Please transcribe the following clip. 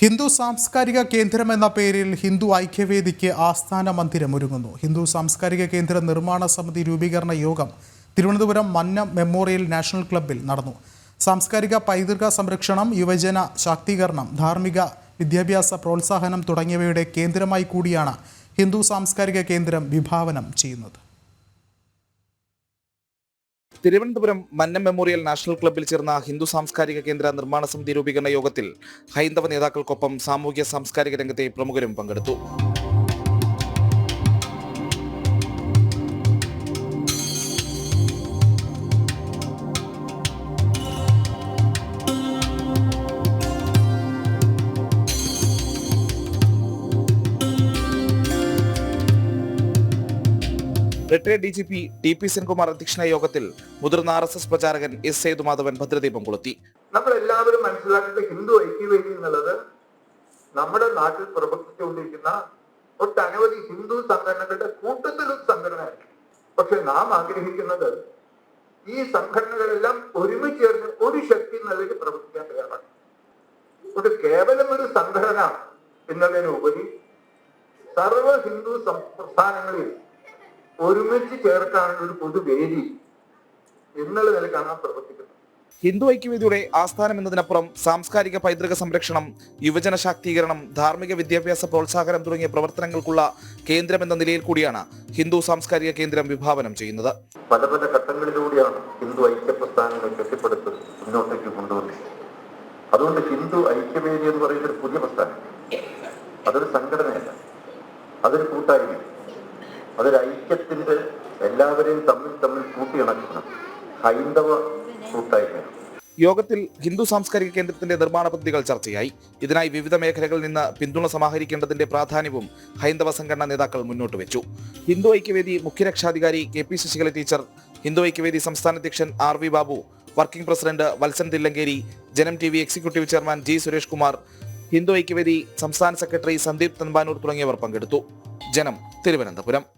ഹിന്ദു സാംസ്കാരിക കേന്ദ്രം എന്ന പേരിൽ ഹിന്ദു ഐക്യവേദിക്ക് ആസ്ഥാന മന്ദിരം ഒരുങ്ങുന്നു. ഹിന്ദു സാംസ്കാരിക കേന്ദ്ര നിർമ്മാണ സമിതി രൂപീകരണ യോഗം തിരുവനന്തപുരം മന്ന മെമ്മോറിയൽ നാഷണൽ ക്ലബ്ബിൽ നടന്നു. സാംസ്കാരിക പൈതൃക സംരക്ഷണം യുവജന ശാക്തീകരണം ധാർമ്മിക വിദ്യാഭ്യാസ പ്രോത്സാഹനം തുടങ്ങിയവയുടെ കേന്ദ്രമായി കൂടിയാണ് ഹിന്ദു സാംസ്കാരിക കേന്ദ്രം വിഭാവനം ചെയ്യുന്നത്. തിരുവനന്തപുരം മന്നം മെമ്മോറിയൽ നാഷണൽ ക്ലബ്ബിൽ ചേർന്ന ഹിന്ദു സാംസ്കാരിക കേന്ദ്ര നിർമ്മാണ സമിതി രൂപീകരണ യോഗത്തിൽ ഹൈന്ദവ നേതാക്കൾക്കൊപ്പം സാമൂഹ്യ സാംസ്കാരിക രംഗത്തെ പ്രമുഖരും പങ്കെടുത്തു. Retired D G P T P Senkumar അധ്യക്ഷനായ യോഗത്തിൽ മുതിർന്ന ആർ എസ് എസ് പ്രചാരകൻ എസ് സേതുമാധവൻ ഭദ്രദീപം കൊളുത്തി. നമ്മൾ എല്ലാവരും മനസ്സിലാക്കേണ്ട ഹിന്ദു ഐക്യവേദി എന്നുള്ളത് നമ്മുടെ നാട്ടിൽ പ്രവർത്തിച്ചുകൊണ്ടിരിക്കുന്ന ഒട്ടനവധി ഹിന്ദു സംഘടനകളുടെ കൂട്ടത്തിലൊരു സംഘടനയാണ് പക്ഷെ നാം ആഗ്രഹിക്കുന്നത് ഈ സംഘടനകളെല്ലാം ഒരുമിച്ച് ചേർന്ന് ഒരു ശക്തി നിലയ്ക്ക് പ്രവർത്തിക്കാൻ തയ്യാറാണ്. ഒരു കേവലം ഒരു സംഘടന എന്നതിനുപരി സർവ ഹിന്ദു സം- പ്രസ്ഥാനങ്ങളിൽ ഒരുമിച്ച് ചേർക്കാനുള്ള ഒരു പൊതുവേദി എന്നുള്ള നിലക്കാണ് പ്രവർത്തിക്കുന്നത് ഹിന്ദു ഐക്യവേദിയുടെ ആസ്ഥാനം എന്നതിനപ്പുറം സാംസ്കാരിക പൈതൃക സംരക്ഷണം യുവജന ശാക്തീകരണം ധാർമ്മിക വിദ്യാഭ്യാസ പ്രോത്സാഹനം തുടങ്ങിയ പ്രവർത്തനങ്ങൾക്കുള്ള കേന്ദ്രം എന്ന നിലയിൽ കൂടിയാണ് ഹിന്ദു സാംസ്കാരിക കേന്ദ്രം വിഭാവനം ചെയ്യുന്നത്. പല പല ഘട്ടങ്ങളിലൂടെയാണ് ഹിന്ദു ഐക്യ പ്രസ്ഥാനങ്ങൾ കെട്ടിപ്പടുത്ത് മുന്നോട്ടേക്ക് കൊണ്ടുവന്നത്. അതുകൊണ്ട് ഹിന്ദു ഐക്യവേദി എന്ന് പറയുന്ന ഒരു പുതിയ പ്രസ്ഥാനം. അതൊരു കൂട്ടായ്മ അതൊരു ഐക്യത്തിന്റെ എല്ലാവരെയും തമ്മിൽ തമ്മിൽ കൂട്ടിയിണക്കണം. ഹൈന്ദവ കൂട്ടായ്മ യോഗത്തിൽ ഹിന്ദു സാംസ്കാരിക കേന്ദ്രത്തിന്റെ നിർമ്മാണ പദ്ധതികൾ ചർച്ചയായി. ഇതിനായി വിവിധ മേഖലകളിൽ നിന്ന് പിന്തുണ സമാഹരിക്കേണ്ടതിന്റെ പ്രാധാന്യവും ഹൈന്ദവ സംഘടനാ നേതാക്കൾ മുന്നോട്ട് വെച്ചു. Hindu Aikyavedi മുഖ്യരക്ഷാധികാരി K P Sasikala teacher Hindu Aikyavedi സംസ്ഥാന അധ്യക്ഷൻ R V Babu working president Valsan Thillankeri Janam T V executive chairman G Suresh Kumar Hindu Aikyavedi സംസ്ഥാന സെക്രട്ടറി സന്ദീപ് തൻബാനൂർ തുടങ്ങിയവർ പങ്കെടുത്തു. ജനം തിരുവനന്തപുരം.